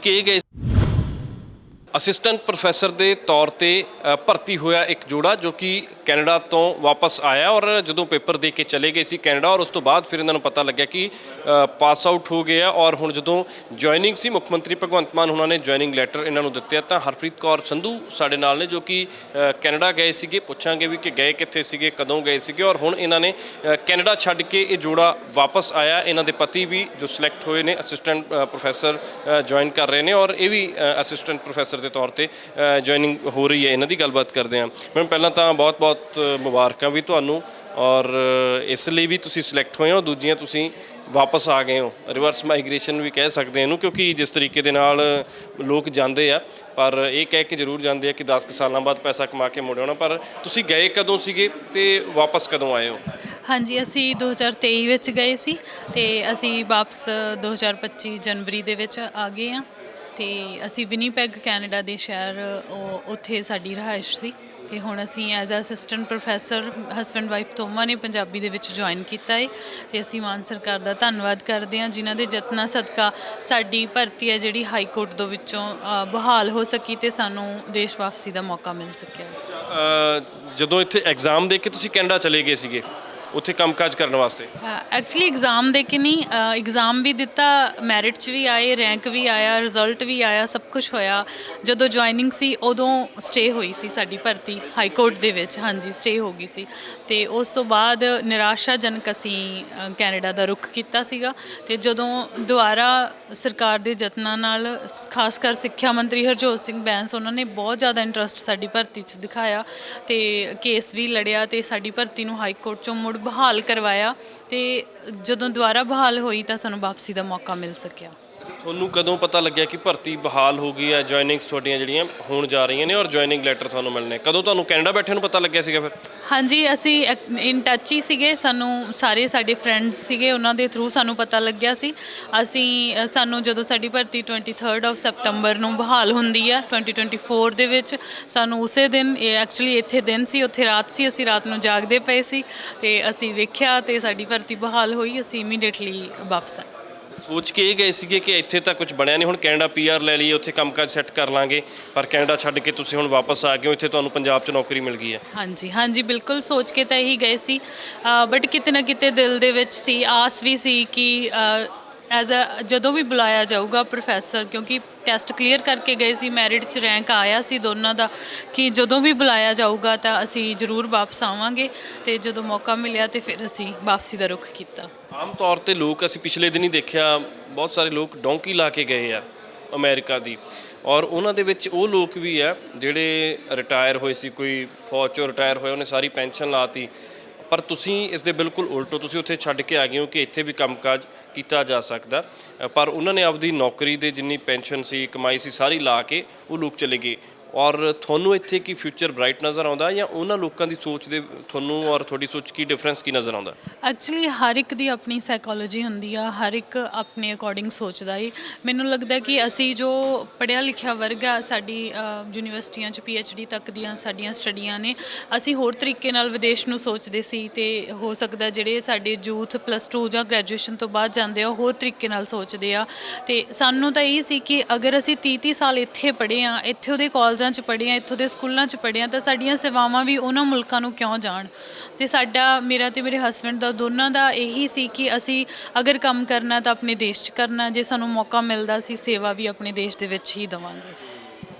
ਕੇ ਇਹ ਗਏ assistant professor ਦੇ ਤੌਰ ਤੇ ਭਰਤੀ ਹੋਇਆ ਇੱਕ ਜੋੜਾ ਜੋ ਕਿ ਕੈਨੇਡਾ ਤੋਂ ਵਾਪਸ ਆਇਆ ਔਰ ਜਦੋਂ ਪੇਪਰ ਦੇ ਕੇ ਚਲੇ ਗਏ ਸੀ ਕੈਨੇਡਾ ਔਰ ਉਸ ਤੋਂ ਬਾਅਦ ਫਿਰ ਇਹਨਾਂ ਨੂੰ ਪਤਾ ਲੱਗਿਆ ਕਿ ਪਾਸ ਆਊਟ ਹੋ ਗਿਆ ਔਰ ਹੁਣ ਜਦੋਂ ਜੁਆਇਨਿੰਗ ਸੀ, ਮੁੱਖ ਮੰਤਰੀ ਭਗਵੰਤ ਮਾਨ ਉਹਨਾਂ ਨੇ ਜੁਆਇਨਿੰਗ ਲੈਟਰ ਇਹਨਾਂ ਨੂੰ ਦਿੱਤੇ ਤਾਂ ਹਰਪ੍ਰੀਤ ਕੌਰ ਸੰਧੂ ਸਾਡੇ ਨਾਲ ਨੇ ਜੋ ਕਿ ਕੈਨੇਡਾ ਗਏ ਸੀਗੇ, ਪੁੱਛਾਂਗੇ ਵੀ ਕਿ ਗਏ ਕਿੱਥੇ ਸੀਗੇ, ਕਦੋਂ ਗਏ ਸੀਗੇ ਔਰ ਹੁਣ ਇਹਨਾਂ ਨੇ ਕੈਨੇਡਾ ਛੱਡ ਕੇ ਇਹ ਜੋੜਾ ਵਾਪਸ ਆਇਆ, ਇਹਨਾਂ ਦੇ ਪਤੀ ਵੀ ਜੋ ਸਿਲੈਕਟ ਹੋਏ ਨੇ, ਅਸਿਸਟੈਂਟ ਪ੍ਰੋਫੈਸਰ ਜੁਆਇਨ ਕਰ ਰਹੇ ਨੇ ਔਰ ਇਹ ਵੀ ਅਸਿਸਟੈਂਟ ਪ੍ਰੋਫੈਸਰ ਦੇ ਤੌਰ ਤੇ ਜੁਆਇਨਿੰਗ ਹੋ ਰਹੀ ਹੈ। ਇਹਨਾਂ ਦੀ ਗੱਲਬਾਤ ਕਰਦੇ ਹਾਂ। ਮੈਮ, ਪਹਿਲਾਂ ਤਾਂ ਬਹੁਤ-ਬਹੁਤ ਮੁਬਾਰਕਾਂ ਵੀ ਤੁਹਾਨੂੰ। ਔਰ ਇਸ ਲਈ ਵੀ ਤੁਸੀਂ ਸਿਲੈਕਟ ਹੋਏ ਹੋ। ਦੂਜੀਆਂ ਤੁਸੀਂ ਵਾਪਸ ਆ ਗਏ ਹੋ। ਰਿਵਰਸ ਮਾਈਗ੍ਰੇਸ਼ਨ ਵੀ ਕਹਿ ਸਕਦੇ ਇਹਨੂੰ, ਕਿਉਂਕਿ ਜਿਸ ਤਰੀਕੇ ਦੇ ਨਾਲ ਲੋਕ ਜਾਂਦੇ ਆ, ਪਰ ਇਹ ਕਹਿ ਕੇ ਜ਼ਰੂਰ ਜਾਂਦੇ ਆ ਕਿ 10 ਕੁ ਸਾਲਾਂ ਬਾਅਦ ਪੈਸਾ ਕਮਾ ਕੇ ਮੁੜ ਆਉਣਾ। ਪਰ ਤੁਸੀਂ ਗਏ ਕਦੋਂ ਸੀਗੇ ਤੇ ਵਾਪਸ ਕਦੋਂ ਆਏ ਹੋ? ਹਾਂਜੀ, ਅਸੀਂ 2023 ਵਿੱਚ ਗਏ ਸੀ ਤੇ ਅਸੀਂ ਵਾਪਸ 2025 ਜਨਵਰੀ ਦੇ ਵਿੱਚ ਆ ਗਏ ਆ ਤੇ ਅਸੀਂ ਵਿਨੀਪੈਗ ਕੈਨੇਡਾ ਦੇ ਸ਼ਹਿਰ ਉਹ- ਉੱਥੇ ਸਾਡੀ ਰਹਾਇਸ਼ ਸੀ। ਤੇ ਹੁਣ ਅਸੀਂ as a assistant professor husband wife ਦੋਵਾਂ ਨੇ ਪੰਜਾਬੀ ਦੇ ਵਿੱਚ ਜੁਆਇਨ ਕੀਤਾ ਹੈ ਤੇ ਅਸੀਂ ਮਾਨ ਸਰਕਾਰ ਦਾ ਧੰਨਵਾਦ ਕਰਦੇ ਹਾਂ ਜਿਨ੍ਹਾਂ ਦੇ ਯਤਨਾਂ ਸਦਕਾ ਸਾਡੀ ਭਰਤੀ ਹੈ ਜਿਹੜੀ ਹਾਈ ਕੋਰਟ ਦੇ ਵਿੱਚੋਂ ਅ, ਬਹਾਲ ਹੋ ਸਕੀ ਤੇ ਸਾਨੂੰ ਦੇਸ਼ ਵਾਪਸੀ ਦਾ ਮੌਕਾ ਮਿਲ ਸਕਿਆ। ਅ, ਜਦੋਂ ਇੱਥੇ ਐਗਜ਼ਾਮ ਦੇ ਕੇ ਤੁਸੀਂ ਕੈਨੇਡਾ ਚਲੇ ਗਏ ਸੀਗੇ ਉੱਥੇ ਕੰਮਕਾਜ ਕਰਨ ਵਾਸਤੇ? ਐਕਚੁਅਲੀ ਐਗਜ਼ਾਮ ਦੇ ਕੇ ਨਹੀਂ ਐਗਜ਼ਾਮ ਵੀ ਦਿੱਤਾ ਮੈਰਿਟ 'ਚ ਵੀ ਆਏ ਰੈਂਕ ਵੀ ਆਇਆ ਰਿਜ਼ਲਟ ਵੀ ਆਇਆ, ਸਭ ਕੁਝ ਹੋਇਆ। ਜਦੋਂ ਜੁਆਇਨਿੰਗ ਸੀ, ਉਦੋਂ ਸਟੇ ਹੋਈ ਸੀ ਸਾਡੀ ਭਰਤੀ ਹਾਈ ਕੋਰਟ ਦੇ ਵਿੱਚ। ਹਾਂਜੀ ਸਟੇ ਹੋ ਗਈ ਸੀ। ਤੇ ਉਸ ਤੋਂ ਬਾਅਦ ਨਿਰਾਸ਼ਾਜਨਕ ਅਸੀਂ ਕੈਨੇਡਾ ਦਾ ਰੁਖ ਕੀਤਾ ਸੀਗਾ। ਤੇ ਜਦੋਂ ਦੁਬਾਰਾ ਸਰਕਾਰ ਦੇ ਯਤਨਾਂ ਨਾਲ, ਖਾਸ ਕਰ ਸਿੱਖਿਆ ਮੰਤਰੀ ਹਰਜੋਤ ਸਿੰਘ ਬੈਂਸ, ਉਹਨਾਂ ਨੇ ਬਹੁਤ ਜ਼ਿਆਦਾ ਇੰਟਰਸਟ ਸਾਡੀ ਭਰਤੀ 'ਚ ਦਿਖਾਇਆ। ਤੇ ਕੇਸ ਵੀ ਲੜਿਆ ਤੇ ਸਾਡੀ ਭਰਤੀ ਨੂੰ ਹਾਈ ਕੋਰਟ 'ਚੋਂ ਮੁੜ ਬਹਾਲ ਕਰਵਾਇਆ ਤੇ ਜਦੋਂ ਦੁਬਾਰਾ ਬਹਾਲ ਹੋਈ ਤਾਂ ਸਾਨੂੰ ਵਾਪਸੀ ਦਾ ਮੌਕਾ ਮਿਲ ਸਕਿਆ। ਤੁਹਾਨੂੰ ਕਦੋਂ ਪਤਾ ਲੱਗਿਆ ਕਿ ਭਰਤੀ ਬਹਾਲ ਹੋ ਗਈ ਹੈ? ਜੁਆਇਨਿੰਗਸ ਤੁਹਾਡੀਆਂ ਜਿਹੜੀਆਂ ਹੋਣ ਜਾ ਰਹੀਆਂ ਨੇ ਔਰ ਜੁਆਇਨਿੰਗ ਲੈਟਰ ਤੁਹਾਨੂੰ ਮਿਲਣੇ। ਕਦੋਂ ਤੁਹਾਨੂੰ ਕੈਨੇਡਾ ਬੈਠੇ ਨੂੰ ਪਤਾ ਲੱਗਿਆ ਸੀਗਾ ਫਿਰ? ਹਾਂਜੀ, ਅਸੀਂ ਇਨ ਟੱਚ ਹੀ ਸੀਗੇ। ਸਾਨੂੰ ਸਾਰੇ ਸਾਡੇ ਫਰੈਂਡਸ ਸੀਗੇ। ਉਹਨਾਂ ਦੇ ਥਰੂ ਸਾਨੂੰ ਪਤਾ ਲੱਗਿਆ ਸੀ। ਅਸੀਂ ਸਾਨੂੰ ਜਦੋਂ ਸਾਡੀ ਭਰਤੀ 23rd ਆਫ ਸੈਪਟੈਂਬਰ ਨੂੰ ਬਹਾਲ ਹੁੰਦੀ ਆ 2024 ਦੇ ਵਿੱਚ, ਸਾਨੂੰ ਉਸੇ ਦਿਨ, ਇਹ ਐਕਚੁਅਲੀ ਇੱਥੇ ਦਿਨ ਸੀ, ਉੱਥੇ ਰਾਤ ਸੀ। ਅਸੀਂ ਰਾਤ ਨੂੰ ਜਾਗਦੇ ਪਏ ਸੀ ਤੇ ਅਸੀਂ ਵੇਖਿਆ ਤੇ ਸਾਡੀ ਭਰਤੀ ਬਹਾਲ ਹੋਈ। ਅਸੀਂ ਇਮੀਡੀਏਟਲੀ ਵਾਪਸ ਆਏ। ਸੋਚ ਕੇ ਇਹ ਗਏ ਸੀਗੇ ਕਿ ਇੱਥੇ ਤਾਂ ਕੁਝ ਬਣਿਆ ਨਹੀਂ। ਹੁਣ ਕੈਨੇਡਾ ਪੀਆਰ ਲੈ ਲਈਏ, ਉੱਥੇ ਕੰਮਕਾਜ ਸੈੱਟ ਕਰ ਲਾਂਗੇ। ਪਰ ਕੈਨੇਡਾ ਛੱਡ ਕੇ ਤੁਸੀਂ ਹੁਣ ਵਾਪਸ ਆ ਗਏ ਹੋ, ਇੱਥੇ ਤੁਹਾਨੂੰ ਪੰਜਾਬ 'ਚ ਨੌਕਰੀ ਮਿਲ ਗਈ ਹੈ। ਹਾਂਜੀ ਹਾਂਜੀ, ਬਿਲਕੁਲ ਸੋਚ ਕੇ ਤਾਂ ਇਹੀ ਗਏ ਸੀ। ਬਟ ਕਿਤੇ ਨਾ ਕਿਤੇ ਦਿਲ ਦੇ ਵਿੱਚ ਸੀ, ਆਸ ਵੀ ਸੀ ਕਿ ਐਜ਼ ਅ ਜਦੋਂ ਵੀ ਬੁਲਾਇਆ ਜਾਊਗਾ ਪ੍ਰੋਫੈਸਰ ਕਿਉਂਕਿ ਟੈਸਟ ਕਲੀਅਰ ਕਰਕੇ ਗਏ ਸੀ ਮੈਰਿਟ 'ਚ ਰੈਂਕ ਆਇਆ ਸੀ ਦੋਨਾਂ ਦਾ, ਕਿ ਜਦੋਂ ਵੀ ਬੁਲਾਇਆ ਜਾਊਗਾ ਤਾਂ ਅਸੀਂ ਜ਼ਰੂਰ ਵਾਪਸ ਆਵਾਂਗੇ ਤੇ ਜਦੋਂ ਮੌਕਾ ਮਿਲਿਆ ਤੇ ਫਿਰ ਅਸੀਂ ਵਾਪਸੀ ਦਾ ਰੁਖ ਕੀਤਾ। ਆਮ ਤੌਰ ਤੇ ਲੋਕ, ਅਸੀਂ ਪਿਛਲੇ ਦਿਨ ਹੀ ਦੇਖਿਆ, ਬਹੁਤ ਸਾਰੇ ਲੋਕ ਡੌਂਕੀ ਲਾ ਕੇ ਗਏ ਆ ਅਮਰੀਕਾ ਦੀ। ਔਰ ਉਹਨਾਂ ਦੇ ਵਿੱਚ ਉਹ ਲੋਕ ਵੀ ਆ ਜਿਹੜੇ ਰਿਟਾਇਰ ਹੋਏ ਸੀ, ਕੋਈ ਫੌਜ ਚੋਂ ਰਿਟਾਇਰ ਹੋਇਆ ਉਹਨੇ ਸਾਰੀ ਪੈਨਸ਼ਨ ਲਾਤੀ। ਪਰ ਤੁਸੀਂ ਇਸ ਦੇ ਬਿਲਕੁਲ ਉਲਟ ਹੋ ਤੁਸੀਂ ਉੱਥੇ ਛੱਡ ਕੇ ਆ ਗਏ ਹੋ ਕਿ ਇੱਥੇ ਵੀ ਕੰਮਕਾਜ ਕੀਤਾ ਜਾ ਸਕਦਾ। ਪਰ ਉਹਨਾਂ ਨੇ ਆਪਦੀ ਨੌਕਰੀ ਦੇ ਜਿੰਨੀ ਪੈਨਸ਼ਨ ਸੀ, ਕਮਾਈ ਸੀ, ਸਾਰੀ ਲਾ ਕੇ ਉਹ ਲੋਕ ਚਲੇ ਗਏ। ਔਰ ਤੁਹਾਨੂੰ ਇੱਥੇ ਕੀ ਫਿਊਚਰ ਬ੍ਰਾਈਟ ਨਜ਼ਰ ਆਉਂਦਾ ਜਾਂ ਉਹਨਾਂ ਲੋਕਾਂ ਦੀ ਸੋਚ ਦੇ ਤੁਹਾਨੂੰ ਔਰ ਤੁਹਾਡੀ ਸੋਚ ਕੀ ਡਿਫਰੈਂਸ ਕੀ ਨਜ਼ਰ ਆਉਂਦਾ? ਐਕਚੁਅਲੀ ਹਰ ਇੱਕ ਦੀ ਆਪਣੀ ਸਾਈਕੋਲੋਜੀ ਹੁੰਦੀ ਆ, ਹਰ ਇੱਕ ਆਪਣੇ ਅਕੋਰਡਿੰਗ ਸੋਚਦਾ ਏ। ਮੈਨੂੰ ਲੱਗਦਾ ਕਿ ਅਸੀਂ ਜੋ ਪੜ੍ਹਿਆ ਲਿਖਿਆ ਵਰਗ ਆ, ਸਾਡੀ ਯੂਨੀਵਰਸਿਟੀਆਂ 'ਚ ਡੀ ਤੱਕ ਦੀਆਂ ਸਾਡੀਆਂ ਸਟੱਡੀਆਂ ਨੇ, ਅਸੀਂ ਹੋਰ ਤਰੀਕੇ ਨਾਲ ਵਿਦੇਸ਼ ਨੂੰ ਸੋਚਦੇ ਸੀ ਤੇ ਹੋ ਸਕਦਾ ਜਿਹੜੇ ਸਾਡੇ ਯੂਥ ਪਲੱਸ 2 ਜਾਂ ਗ੍ਰੈਜੂਏਸ਼ਨ ਤੋਂ ਬਾਅਦ ਜਾਂਦੇ ਆ, ਉਹ ਹੋਰ ਤਰੀਕੇ ਨਾਲ ਸੋਚਦੇ ਆ। ਤੇ ਸਾਨੂੰ ਤਾਂ ਇਹ ਸੀ ਕਿ ਅਗਰ ਅਸੀਂ 30 30 ਸਾਲ ਇੱਥੇ ਪੜ੍ਹੇ ਆ, ਇੱਥੇ ਉਹਦੇ ਕਾਲਜਾਂ 'ਚ ਪੜ੍ਹੀਆਂ, ਇੱਥੋਂ ਦੇ ਸਕੂਲਾਂ 'ਚ ਪੜ੍ਹੀਆਂ, ਤਾਂ ਸਾਡੀਆਂ ਸੇਵਾਵਾਂ ਵੀ ਉਹਨਾਂ ਮੁਲਕਾਂ ਨੂੰ ਕਿਉਂ ਜਾਣ? ਤੇ ਸਾਡਾ, ਮੇਰਾ ਤੇ ਮੇਰੇ ਹਸਬੰਡ ਦਾ ਦੋਨਾਂ ਦਾ ਇਹੀ ਸੀ ਕਿ ਅਸੀਂ ਅਗਰ ਕੰਮ ਕਰਨਾ ਤਾਂ ਆਪਣੇ ਦੇਸ਼ 'ਚ ਕਰਨਾ, ਜੇ ਸਾਨੂੰ ਮੌਕਾ ਮਿਲਦਾ ਸੀ ਸੇਵਾ ਵੀ ਆਪਣੇ ਦੇਸ਼ ਦੇ ਵਿੱਚ ਹੀ ਦੇਵਾਂਗੇ।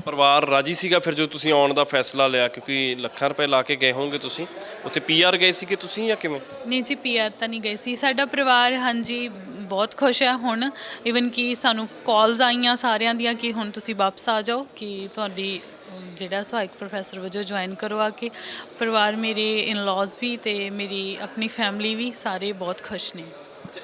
ਪਰਿਵਾਰ ਰਾਜੀ ਸੀਗਾ? ਫਿਰ ਜੋ ਤੁਸੀਂ ਆਉਣ ਦਾ ਫੈਸਲਾ ਲਿਆ, ਕਿਉਂਕਿ ਲੱਖਾਂ ਰੁਪਏ ਲਾ ਕੇ ਗਏ ਹੋਵੋਗੇ ਤੁਸੀਂ, ਉੱਥੇ ਪੀਆਰ ਗਏ ਸੀ ਕਿ ਤੁਸੀਂ ਜਾਂ ਕਿਵੇਂ? ਨਹੀਂ ਜੀ ਪੀਆਰ ਤਾਂ ਨਹੀਂ ਗਏ ਸੀ। ਸਾਡਾ ਪਰਿਵਾਰ ਹਾਂਜੀ, ਬਹੁਤ ਖੁਸ਼ ਹੈ ਹੁਣ। ਇਵਨ ਕਿ ਸਾਨੂੰ ਕਾਲਸ ਆਈਆਂ ਸਾਰਿਆਂ ਦੀਆਂ ਕਿ ਹੁਣ ਤੁਸੀਂ ਵਾਪਸ ਆ ਜਾਓ, ਕਿ ਤੁਹਾਡੀ ਜਿਹੜਾ ਸਹਾਇਕ ਪ੍ਰੋਫੈਸਰ ਵਜੋਂ ਜੁਆਇਨ ਕਰੋ ਆ ਕੇ। ਪਰਿਵਾਰ ਮੇਰੇ ਇਨ-ਲॉज ਵੀ ਤੇ ਮੇਰੀ ਆਪਣੀ ਫੈਮਿਲੀ ਵੀ ਸਾਰੇ ਬਹੁਤ ਖੁਸ਼ ਨੇ।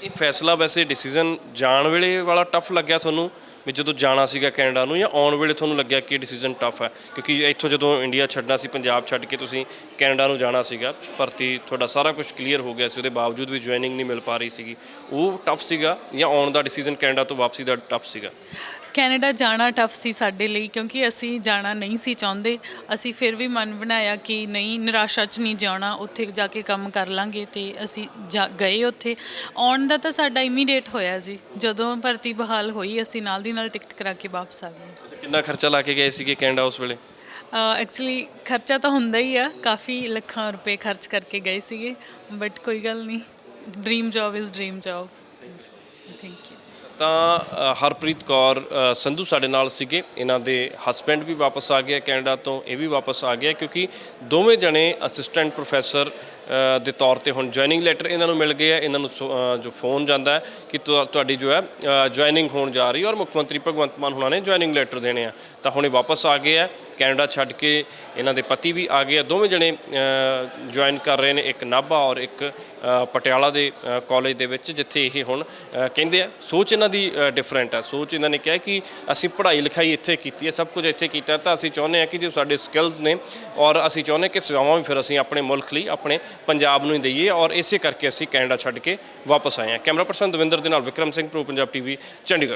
ਇਹ ਫੈਸਲਾ ਵੈਸੇ ਡਿਸੀਜਨ ਜਾਣ ਵੇਲੇ ਵਾਲਾ ਟਫ ਲੱਗਿਆ ਤੁਹਾਨੂੰ? ਵੀ ਜਦੋਂ ਜਾਣਾ ਸੀਗਾ ਕੈਨੇਡਾ ਨੂੰ ਜਾਂ ਆਉਣ ਵੇਲੇ ਤੁਹਾਨੂੰ ਲੱਗਿਆ ਕਿ ਡਿਸੀਜਨ ਟਫ ਹੈ? ਕਿਉਂਕਿ ਇੱਥੋਂ ਜਦੋਂ ਇੰਡੀਆ ਛੱਡਣਾ ਸੀ, ਪੰਜਾਬ ਛੱਡ ਕੇ ਤੁਸੀਂ ਕੈਨੇਡਾ ਨੂੰ ਜਾਣਾ ਸੀਗਾ, ਭਰਤੀ ਤੁਹਾਡਾ ਸਾਰਾ ਕੁਝ ਕਲੀਅਰ ਹੋ ਗਿਆ ਸੀ, ਉਹਦੇ ਬਾਵਜੂਦ ਵੀ ਜੁਆਇਨਿੰਗ ਨਹੀਂ ਮਿਲ ਪਾ ਰਹੀ ਸੀਗੀ। ਉਹ ਟਫ ਸੀਗਾ ਜਾਂ ਆਉਣ ਦਾ ਡਿਸੀਜਨ ਕੈਨੇਡਾ ਤੋਂ ਵਾਪਸੀ ਦਾ ਟਫ ਸੀਗਾ? ਕੈਨੇਡਾ ਜਾਣਾ ਟਫ ਸੀ ਸਾਡੇ ਲਈ ਕਿਉਂਕਿ ਅਸੀਂ ਜਾਣਾ ਨਹੀਂ ਸੀ ਚਾਹੁੰਦੇ। ਅਸੀਂ ਫਿਰ ਵੀ ਮਨ ਬਣਾਇਆ ਕਿ ਨਹੀਂ ਨਿਰਾਸ਼ਾ 'ਚ ਨਹੀਂ ਜਾਣਾ ਉੱਥੇ ਜਾ ਕੇ ਕੰਮ ਕਰ ਲਾਂਗੇ ਤੇ ਅਸੀਂ ਜਾ- ਗਏ ਉੱਥੇ। ਆਉਣ ਦਾ ਤਾਂ ਸਾਡਾ ਇਮੀਡੀਏਟ ਹੋਇਆ ਜੀ। ਜਦੋਂ ਭਰਤੀ ਬਹਾਲ ਹੋਈ ਅਸੀਂ ਨਾਲ ਦੀ ਨਾਲ ਟਿਕਟ ਕਰਾ ਕੇ ਵਾਪਸ ਆ ਗਏ। ਅੱਛਾ, ਕਿੰਨਾ ਖਰਚਾ ਲਾ ਕੇ ਗਏ ਸੀਗੇ ਕੈਨੇਡਾ ਉਸ ਵੇਲੇ? ਐਕਚੁਅਲੀ ਖਰਚਾ ਤਾਂ ਹੁੰਦਾ ਹੀ ਆ। ਕਾਫੀ ਲੱਖਾਂ ਰੁਪਏ ਖਰਚ ਕਰਕੇ ਗਏ ਸੀਗੇ। ਬਟ ਕੋਈ ਗੱਲ ਨਹੀਂ। Dream job is dream job thank you ਤਾਂ ਹਰਪ੍ਰੀਤ ਕੌਰ ਸੰਧੂ ਸਾਡੇ ਨਾਲ ਸੀਗੇ। ਇਹਨਾਂ ਦੇ ਹਸਬੈਂਡ ਵੀ ਵਾਪਸ ਆ ਗਿਆ ਕੈਨੇਡਾ ਤੋਂ, ਇਹ ਵੀ ਵਾਪਸ ਆ ਗਿਆ ਕਿਉਂਕਿ ਦੋਵੇਂ ਜਣੇ ਅਸਿਸਟੈਂਟ ਪ੍ਰੋਫੈਸਰ ਦੇ ਤੌਰ ਤੇ ਹੁਣ ਜੁਆਇਨਿੰਗ ਲੈਟਰ ਇਹਨਾਂ ਨੂੰ ਮਿਲ ਗਏ ਆ। ਇਹਨਾਂ ਨੂੰ ਸੋ- ਜੋ ਫੋਨ ਜਾਂਦਾ ਹੈ ਕਿ ਤੁਹਾਡੀ ਜੋ ਹੈ ਜੁਆਇਨਿੰਗ ਹੋਣ ਜਾ ਰਹੀ ਔਰ ਮੁੱਖ ਮੰਤਰੀ ਭਗਵੰਤ ਮਾਨ ਹੁਣਾਂ ਨੇ ਜੁਆਇਨਿੰਗ ਲੈਟਰ ਦੇਣੇ ਆ। ਤਾਂ ਹੁਣ ਇਹ ਵਾਪਸ ਆ ਗਏ ਆ। ਕੈਨੇਡਾ ਛੱਡ ਕੇ ਇਹਨਾਂ ਦੇ ਪਤੀ ਵੀ ਆ ਗਏ ਆ। ਦੋਵੇਂ ਜਣੇ ਜੁਆਇਨ ਕਰ ਰਹੇ ਨੇ ਇੱਕ ਨਾਭਾ ਔਰ ਇੱਕ ਪਟਿਆਲਾ ਦੇ ਕਾਲਜ ਦੇ ਵਿੱਚ, ਜਿੱਥੇ ਇਹ ਹੁਣ ਕਹਿੰਦੇ ਆ, ਸੋਚ ਇਹਨਾਂ ਦੀ ਡਿਫਰੈਂਟ ਹੈ ਸੋਚ ਇਹਨਾਂ ਨੇ ਕਿਹਾ ਕਿ ਅਸੀਂ ਪੜ੍ਹਾਈ ਲਿਖਾਈ ਇੱਥੇ ਕੀਤੀ ਹੈ, ਸਭ ਕੁਝ ਇੱਥੇ ਕੀਤਾ ਤਾਂ ਅਸੀਂ ਚਾਹੁੰਦੇ ਹਾਂ ਕਿ ਜੋ ਸਾਡੇ ਸਕਿੱਲਸ ਨੇ ਔਰ ਅਸੀਂ ਚਾਹੁੰਦੇ ਕਿ ਸੇਵਾਵਾਂ ਵੀ ਫਿਰ ਅਸੀਂ ਆਪਣੇ ਮੁਲਕ ਲਈ, ਆਪਣੇ ਪੰਜਾਬ ਨੂੰ ਹੀ ਦਈਏ ਔਰ ਇਸੇ ਕਰਕੇ ਅਸੀਂ ਕੈਨੇਡਾ ਛੱਡ ਕੇ ਵਾਪਸ ਆਏ ਹਾਂ। ਕੈਮਰਾ ਪਰਸਨ ਦਵਿੰਦਰ ਦੇ ਨਾਲ ਵਿਕਰਮ ਸਿੰਘ, ਪ੍ਰੋ ਪੰਜਾਬ ਟੀਵੀ ਚੰਡੀਗੜ੍ਹ।